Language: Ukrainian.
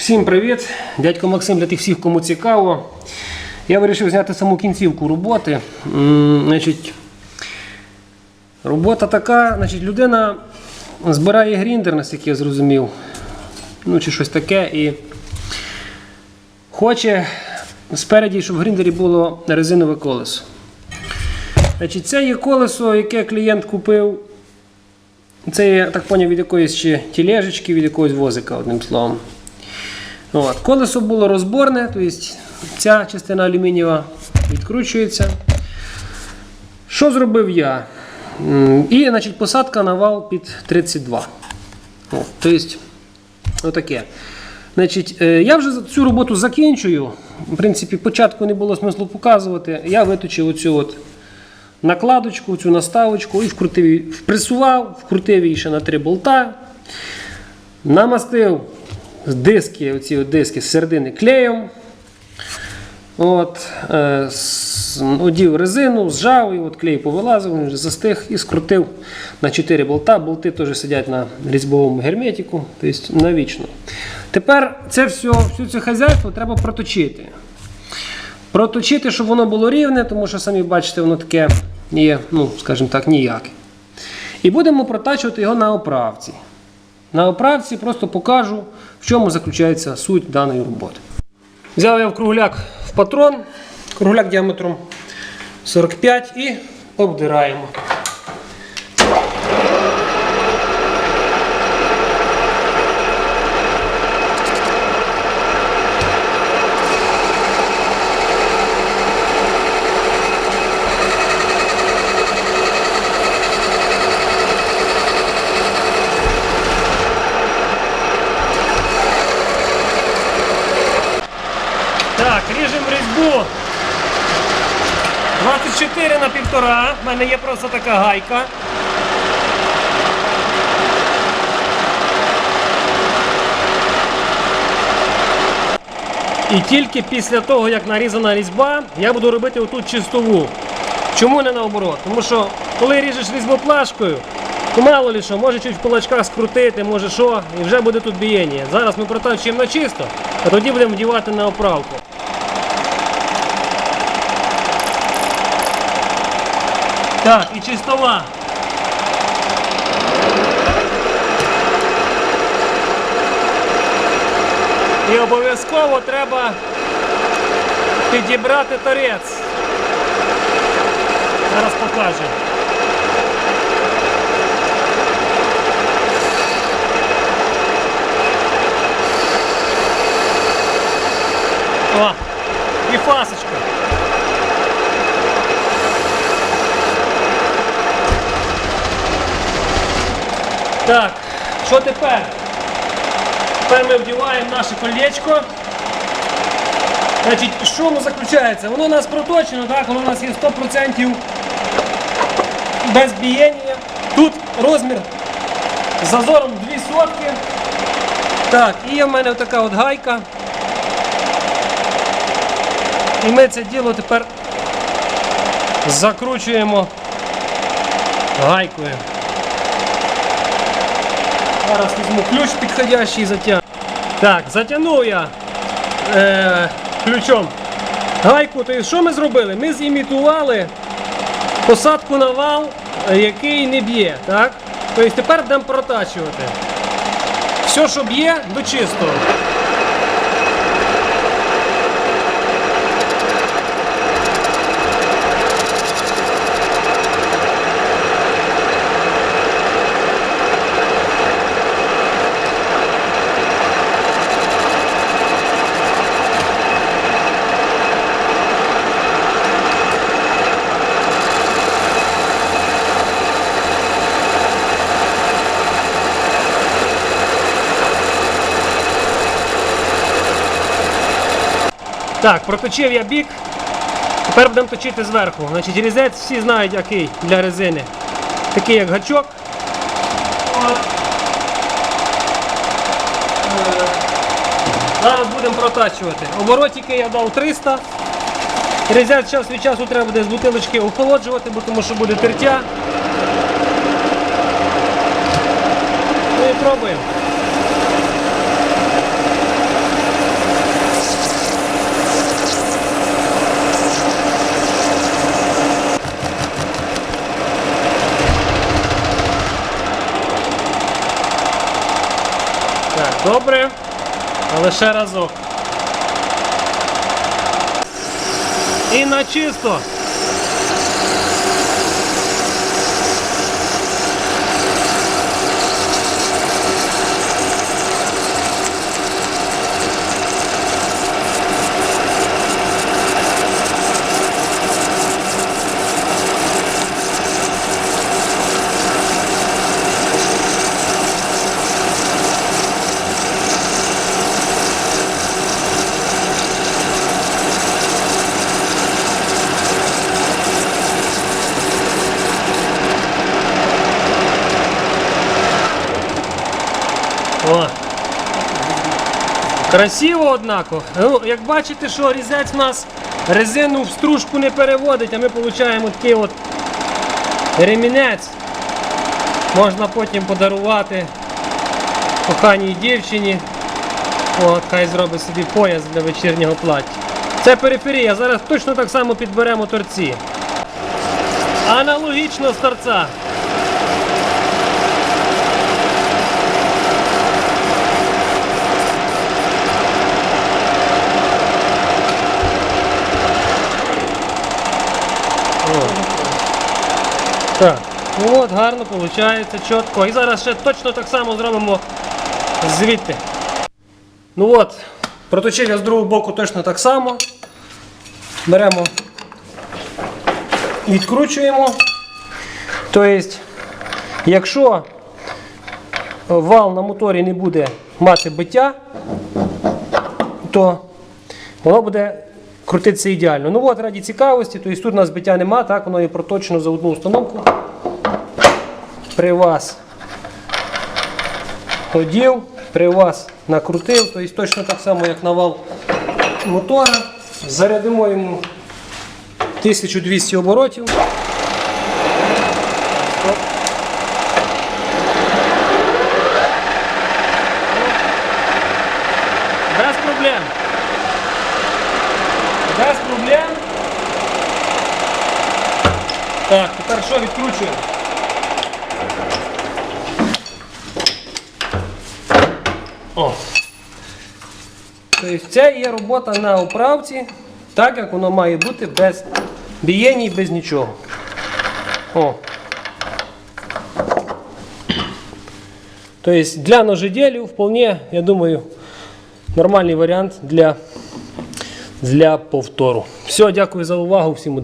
Всім привіт! Дядько Максим для тих всіх, кому цікаво. Я вирішив зняти саму кінцівку роботи. Значить, робота така, значить, людина збирає гріндер, наскільки я зрозумів. Ну, чи щось таке. І хоче спереді, щоб в гріндері було резинове колесо. Значить, це є колесо, яке клієнт купив. Це я так поняв від якоїсь ще тілежечки, від якогось возика, одним словом. От. Колесо було розборне, тобто ця частина алюмінієва відкручується. Що зробив я? І значить, посадка на вал під 32. О, тобто, отаке. Значить, е, я вже цю роботу закінчую. В принципі, початку не було смислу показувати. Я виточив оцю от накладочку, цю наставочку і вкрутив, впресував, вкрутив її ще на три болта. Намастив диски, оці диски з середини клеєм. От, е, одів резину, зжав і от клей повилазив, застиг і скрутив на 4 болта. Болти теж сидять на різьбовому герметику, тобто навічно. Тепер це все, все це хазяйство треба проточити. Проточити, щоб воно було рівне, тому що самі бачите, воно таке є, ну, скажімо так, ніяке. І будемо протачувати його на оправці. На оправці просто покажу, в чому заключається суть даної роботи. Взяв я в кругляк в патрон, кругляк діаметром 45 і обдираємо. Так, ріжемо різьбу 24 на 1,5. У мене є просто така гайка. І тільки після того, як нарізана різьба, я буду робити отут чистову. Чому не наоборот? Тому що коли ріжеш різьбу плашкою, то мало ли що, може чуть в кулачках скрутити, може що, і вже буде тут бієння. Зараз ми протачуємо на чисто, а тоді будемо вдівати на оправку. Так, і чистова. І обов'язково треба підібрати торець. Зараз покажу. О, і фасочка. Так, що тепер? Тепер ми вдіваємо наше колечко. Значить, що воно заключається? Воно у нас проточено, так? воно у нас є 100% без бієння. Тут розмір з зазором 2 сотки. Так, і в мене така от гайка. І ми це діло тепер закручуємо гайкою. Зараз візьму ключ підходящий і. Так, затягнув я е, ключом гайку. То що ми зробили? Ми зімітували посадку на вал, е, який не б'є. Тобто тепер будемо протачувати. Все, що б'є, до чистого. Так, проточив я бік. Тепер будемо точити зверху. Значить, різець всі знають, який для резини. Такий як гачок. Зараз будемо протачувати. Оборотики я дав 300. Різець час від часу треба буде з бутилочки охолоджувати, бо тому що буде тертя. Ну і пробуємо. Добре. Але ще разок. І на чисто. О. Красиво, однако. Ну, як бачите, що різець у нас резину в стружку не переводить, а ми отримуємо такий от ремінець. Можна потім подарувати коханій дівчині. От, хай зробить собі пояс для вечірнього плаття. Це периферія. Зараз точно так само підберемо торці. Аналогічно з торця. Так, от гарно виходить, чітко. І зараз ще точно так само зробимо звідти. Ну от, проточив я з другого боку точно так само. Беремо, відкручуємо. Тобто, якщо вал на моторі не буде мати биття, то воно буде крутитися ідеально. Ну от раді цікавості, тобто тут у нас биття нема, так, воно є проточено за одну установку. При вас ходів, при вас накрутив, тобто точно так само, як навал мотора. Зарядимо йому 1200 оборотів. Оп. Без проблем. Без проблем. Так, тепер що відкручуємо? О. Тобто це є робота на оправці, так як воно має бути без бієнь і без нічого. О. Тобто для ножеделів вполне, я думаю, нормальний варіант для, для повтору. Все, дякую за увагу, всім удачі.